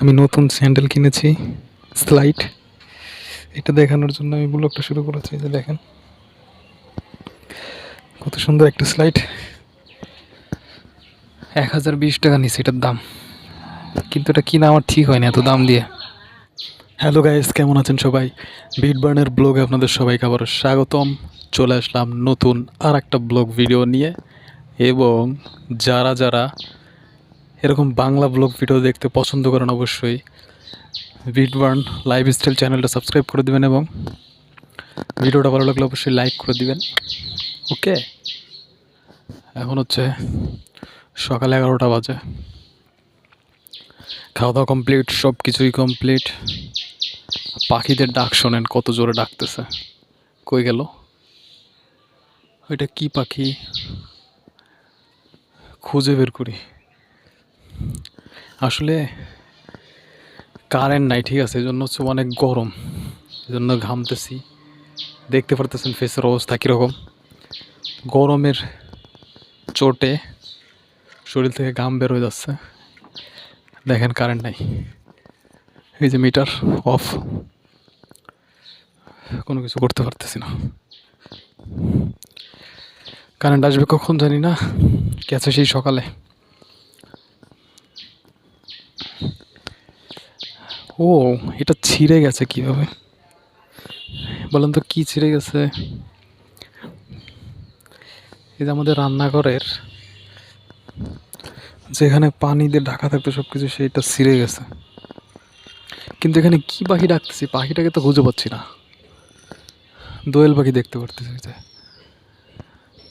আমি নতুন স্যান্ডেল কিনেছি, স্লাইড। এটা দেখানোর জন্য আমি ব্লগটা শুরু করেছি যে দেখেন। কত সুন্দর একটা স্লাইড। এক হাজার বিশ টাকা নিচ্ছে এটার দাম। কিন্তু এটা কিনা আমার ঠিক হয়নি এত দাম দিয়ে। হ্যালো গাইস, কেমন আছেন সবাই? বিট বার্নের ব্লগে আপনাদের সবাইকে আবার স্বাগতম। চলে আসলাম নতুন আর একটা ব্লগ ভিডিও নিয়ে। এবং যারা যারা এরকম বাংলা ব্লগ ভিডিও দেখতে পছন্দ করেন অবশ্যই। বিট বার্ন লাইফ স্টাইল চ্যানেলটা সাবস্ক্রাইব করে দেবেন এবং ভিডিওটা ভালো লাগলে অবশ্যই লাইক করে দিবেন। ওকে এখন হচ্ছে সকাল এগারোটা বাজে। খাওয়া দাওয়া কমপ্লিট সব কিছুই কমপ্লিট পাখিদের ডাক শোনেন, কত জোরে ডাকতেছে। কই গেল? ওইটা কি পাখি? খুঁজে বের করি। আসলে কারেন্ট নাই, ঠিক আছে এই জন্য হচ্ছে অনেক গরম এই জন্য ঘামতেছি। দেখতে পারতেছেন ফেসের অবস্থা কীরকম। গরমের চোটে শরীর থেকে ঘাম বের হয়ে যাচ্ছে। দেখেন কারেন্ট নাই। এই যে মিটার অফ কোনো কিছু করতে পারতেছি না। কারেন্ট আসবে কখন জানি না। গেছে সেই সকালে। ও, এটা ছিঁড়ে গেছে কীভাবে? বলেন তো কি ছিঁড়ে গেছে? এই যে আমাদের রান্নাঘরের যেখানে পানি দিয়ে ঢাকা থাকতো সব কিছু সেটা ছিঁড়ে গেছে। কিন্তু এখানে কি পাখি ডাকতেছি? পাখিটাকে তো খুঁজে পাচ্ছি না। দোয়েল পাখি দেখতে পারতেছি।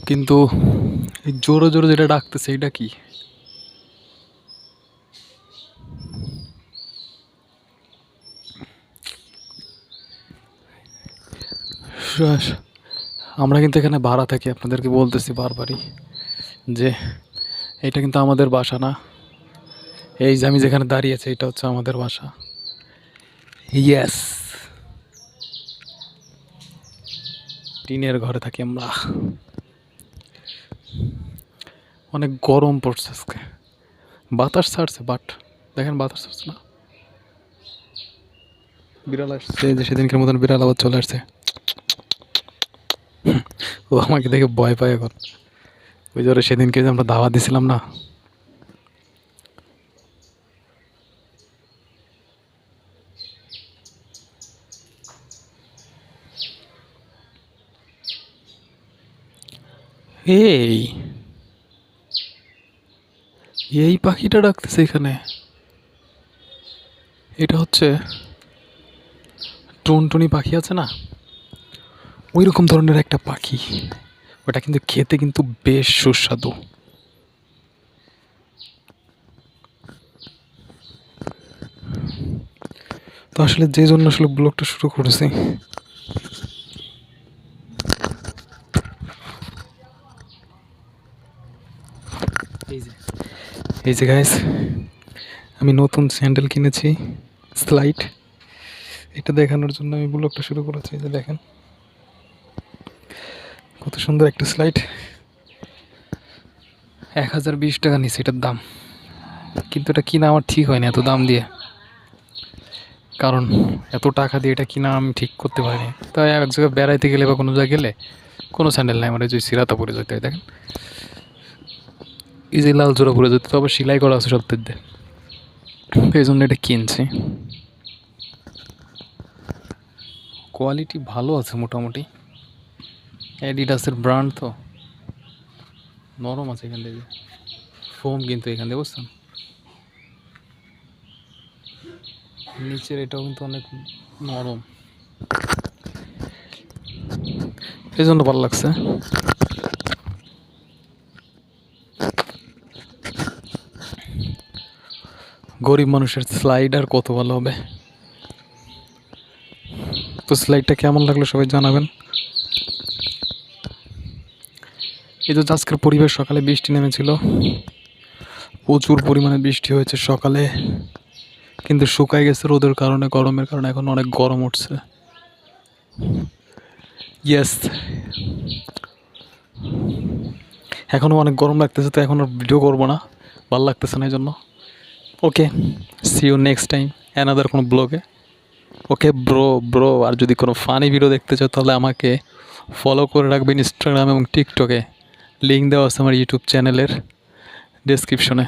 কিন্তু এই জোরে জোরে যেটা ডাকতেছে এটা কি? শ- আমরা কিন্তু এখানে ভাড়া থাকি, আপনাদেরকে বলতেছি বারবারই যে এটা কিন্তু আমাদের বাসা না। এই যে আমি যেখানে দাঁড়িয়ে আছি, এটা হচ্ছে আমাদের বাসা। ইয়েস টিনের ঘরে থাকি আমরা। অনেক গরম পড়ছে আজকে। বাতাস ছাড়ছে বাট দেখেন বাতাস ছাড়ছে না। বিড়াল আসছে যে সেদিনকের মতন বিড়াল আবার চলে আসছে। ও আমাকে দেখে ভয় পায় এখন। ওই জন্য সেদিনকে যে আমরা দাওয়া দিছিলাম না? এই এই পাখিটা ডাকতেছে এখানে। এটা হচ্ছে টুনটুনি পাখি আছে না? ওই রকম ধরনের একটা পাখি। ওটা কিন্তু খেতে কিন্তু বেশ সুস্বাদু। তো আসলে যে জন্য আসলে ব্লগটা শুরু করেছি। এই যে গাইস আমি নতুন স্যান্ডেল কিনেছি স্লাইড এটা দেখানোর জন্য আমি ব্লগটা শুরু করেছি যে দেখেন। কত সুন্দর একটা স্লাইড এক হাজার বিশ টাকা নিচ্ছে এটার দাম। কিন্তু এটা কিনা আমার ঠিক হয়নি এত দাম দিয়ে। কারণ এত টাকা দিয়ে এটা কিনা আমি ঠিক করতে পারিনি। তাই এক জায়গায় বেড়াইতে গেলে বা কোনো জায়গায় গেলে কোনো স্যান্ডেল নাই আমার এই যে সিরাতা পরে যেতে হয়, দেখেন। এই যে লাল জোড়া পরে যেতে তবে সেলাই করা আছে সত্যি দিয়ে। এই জন্য এটা কিনছি। কোয়ালিটি ভালো আছে মোটামুটি। অ্যাডিডাসের ব্র্যান্ড তো। নরম আছে এখান থেকে। ফোম কিন্তু এখান থেকে, বুঝছেন? নিচের এটাও কিন্তু অনেক নরম। এই জন্য ভালো লাগছে। গরিব মানুষের স্লাইড আর কত ভালো হবে। তো স্লাইডটা কেমন লাগল সবাই জানাবেন। এই তো আজকের পরিবেশ সকালে বৃষ্টি নেমেছিল। প্রচুর পরিমাণে বৃষ্টি হয়েছে সকালে, কিন্তু শুকায় গেছে রোদের কারণে, গরমের কারণে এখন অনেক গরম উঠছে। ইয়েস এখনও অনেক গরম লাগতেছে, তো এখন ভিডিও করব না, ভালো লাগতেছে না এই জন্য okay see you next time another কোনো ব্লগে ওকে ব্রো ব্রো আর যদি কোনো ফানি ভিডিও দেখতে চাও তাহলে আমাকে ফলো করে রাখবেন ইনস্টাগ্রাম এবং টিকটকে লিঙ্ক দেওয়া আছে আমার ইউটিউব চ্যানেলের ডেসক্রিপশনে